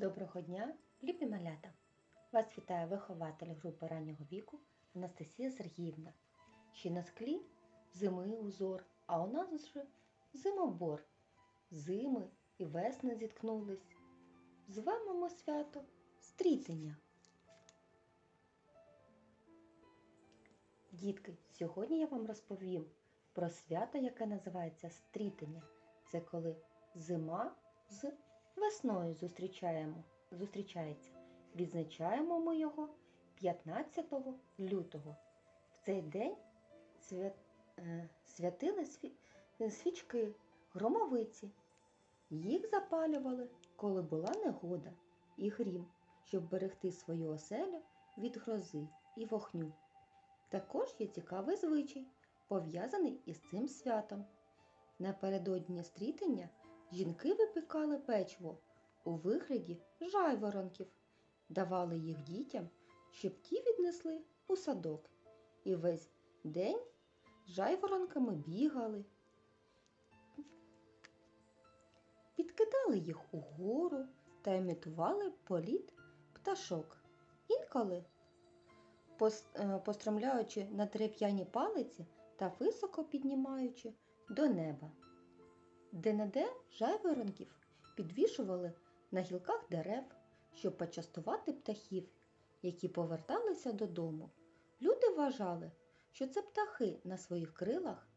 Доброго дня, любі малята! Вас вітає вихователь групи раннього віку Анастасія Сергіївна. Ще на склі зими узор, а у нас вже зимобор. Зими і весни зіткнулись. Звемо ми свято стрітення. Дітки, сьогодні я вам розповім про свято, яке називається стрітення. Це коли зима з весною зустрічаємо, зустрічається. Відзначаємо ми його 15 лютого. В цей день свят, е, святили е, свічки, громовиці. Їх запалювали, коли була негода і грім, щоб берегти свою оселю від грози і вогню. Також є цікавий звичай, пов'язаний із цим святом. Напередодні стрітення жінки випікали печиво у вигляді жайворонків, давали їх дітям, щоб ті віднесли у садок. І весь день жайворонками бігали, підкидали їх угору та імітували політ пташок. Інколи, е, постромляючи на треп'яні палиці та високо піднімаючи до неба. Де-не-де жайворонків підвішували на гілках дерев, щоб почастувати птахів, які поверталися додому. Люди вважали, що це птахи на своїх крилах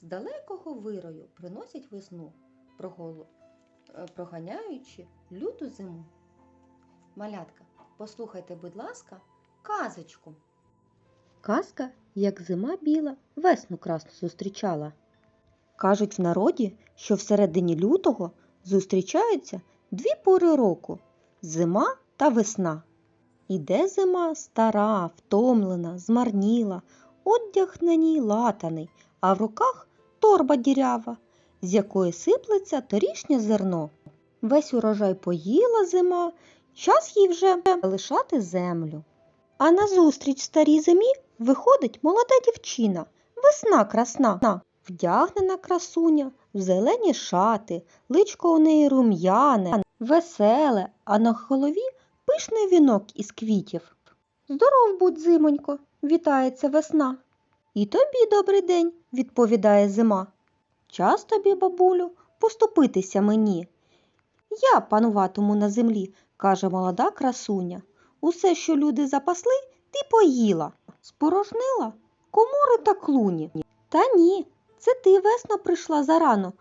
з далекого вирою приносять весну, е, проганяючи люту зиму. Малятка, послухайте, будь ласка, казочку. Казка, як зима біла, весну красну зустрічала. Кажуть в народі, що всередині лютого зустрічаються дві пори року зима та весна. Іде зима стара, втомлена, змарніла, одяг на ній латаний, а в руках торба дірява, з якої сиплеться торішнє зерно. Весь урожай поїла зима, час їй вже лишати землю. А назустріч старій зимі виходить молода дівчина, весна красна. Вдягнена красуня в зелені шати, личко у неї рум'яне, веселе, а на голові пишний вінок із квітів. Здоров будь, зимонько, вітається весна. І тобі добрий день, відповідає зима. Час тобі, бабулю, поступитися мені. Я пануватиму на землі, каже молода красуня. Усе, що люди запасли, ти поїла. Спорожнила комори та клуні. Та ні, це ти весно прийшла зарано,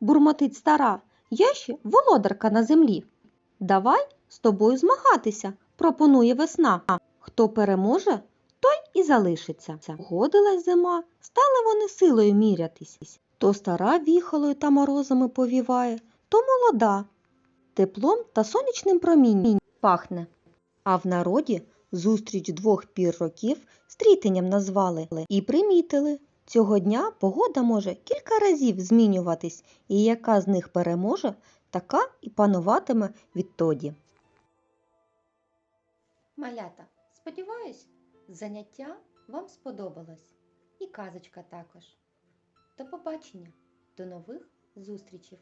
бурмотить стара. Я ще володарка на землі. Давай з тобою змагатися, пропонує весна. Хто переможе, той і залишиться. Годилась зима, стали вони силою мірятись. То стара віхолою та морозами повіває, то молода. Теплом та сонячним промінням пахне. А в народі зустріч двох пір років стрітенням назвали і примітили. Цього дня погода може кілька разів змінюватись, і яка з них переможе, така і пануватиме відтоді. Малята, сподіваюсь, заняття вам сподобалось. І казочка також. До побачення, до нових зустрічей!